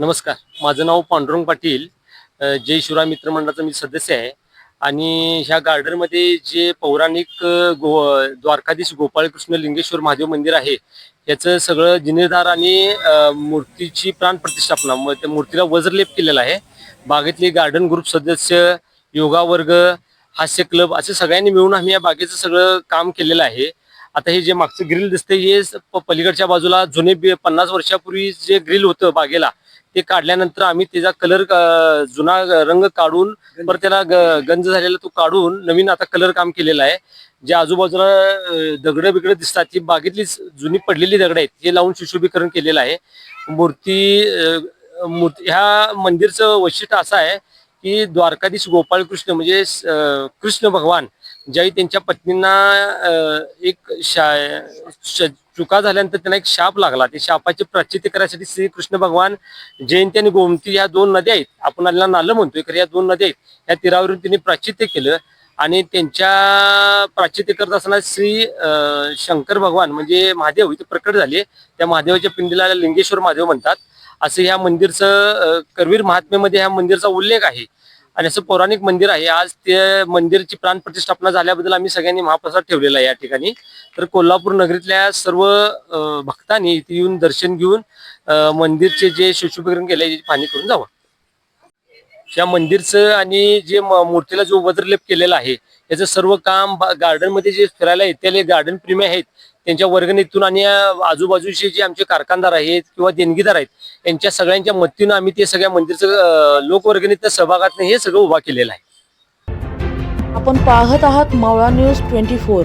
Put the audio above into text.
नमस्कार. माझं नाव पांडुरंग पाटील. जय शिवराय मित्र मंडळाचा मी सदस्य आहे. आणि ह्या गार्डनमध्ये जे पौराणिक गो द्वारकाधीश गोपाळकृष्ण लिंगेश्वर महादेव मंदिर आहे याचं सगळं जिनेदार आणि मूर्तीची प्राण प्रतिष्ठापना मग त्या मूर्तीला वज्रलेप केलेला आहे. बागेतले गार्डन ग्रुप सदस्य योगा वर्ग हास्य क्लब असे सगळ्यांनी मिळून आम्ही या बागेचं सगळं काम केलेलं आहे. आता हे जे मागचं ग्रिल दिसतंय हे स- पलीकडच्या बाजूला जुने पन्नास वर्षापूर्वी जे ग्रिल होतं बागेला ते काढल्यानंतर आम्ही त्याचा कलर जुना रंग काढून परत त्याला ग- गंज झालेला तो काढून नवीन आता कलर काम केलेला आहे. जे आजूबाजूला दगड बिगड दिसतात ती बागेतली जुनी पडलेली दगड आहेत हे लावून सुशोभीकरण केलेलं आहे. मूर्ती मूर्ती ह्या मंदिरचं वैशिष्ट्य असं आहे की द्वारकाधीश गोपाळकृष्ण म्हणजे कृष्ण भगवान ज्याही त्यांच्या पत्नींना एक शा श- चुका झाल्यानंतर त्यांना एक शाप लागला. ते शापाचे प्राचित्य करायसाठी श्रीकृष्ण भगवान जयंती आणि गोमती ह्या दोन नद्या आहेत. आपण आलेला नालं म्हणतोय खरं या दोन नद्या आहेत. या तीरावरून त्यांनी प्राचित्य केलं आणि त्यांच्या प्राचित्य करत असताना श्री शंकर भगवान म्हणजे महादेव इथे प्रकट झाले. त्या महादेवाच्या पिंडीला लिंगेश्वर महादेव म्हणतात. असं ह्या मंदिरचं करवीर महात्म्यामध्ये ह्या मंदिरचा उल्लेख आहे. आणि असं पौराणिक मंदिर आहे. आज ते मंदिरची प्राण प्रतिष्ठापना झाल्याबद्दल आम्ही सगळ्यांनी महाप्रसाद ठेवलेला आहे या ठिकाणी. तर कोल्हापूर नगरीतल्या सर्व भक्तांनी इथे येऊन दर्शन घेऊन मंदिरचे जे सुशोभीकरण केले पाणी करून जावं. या मंदिरचं आणि जे मूर्तीला जो वज्रलेप केलेला आहे याचं सर्व काम गार्डनमध्ये जे फिरायला येते गार्डन प्रेमी आहेत त्यांच्या वर्गणीतून आणि आजूबाजूचे जे आमचे कारखानदार आहेत किंवा देणगीदार आहेत यांच्या सगळ्यांच्या मदतीनं आम्ही ते सगळ्या मंदिरचं लोकवर्गणीत लोकवर्गणीच्या सहभागातनं हे सगळं उभा केलेलं आहे. आपण पाहत आहात मावळा न्यूज ट्वेंटी फोर.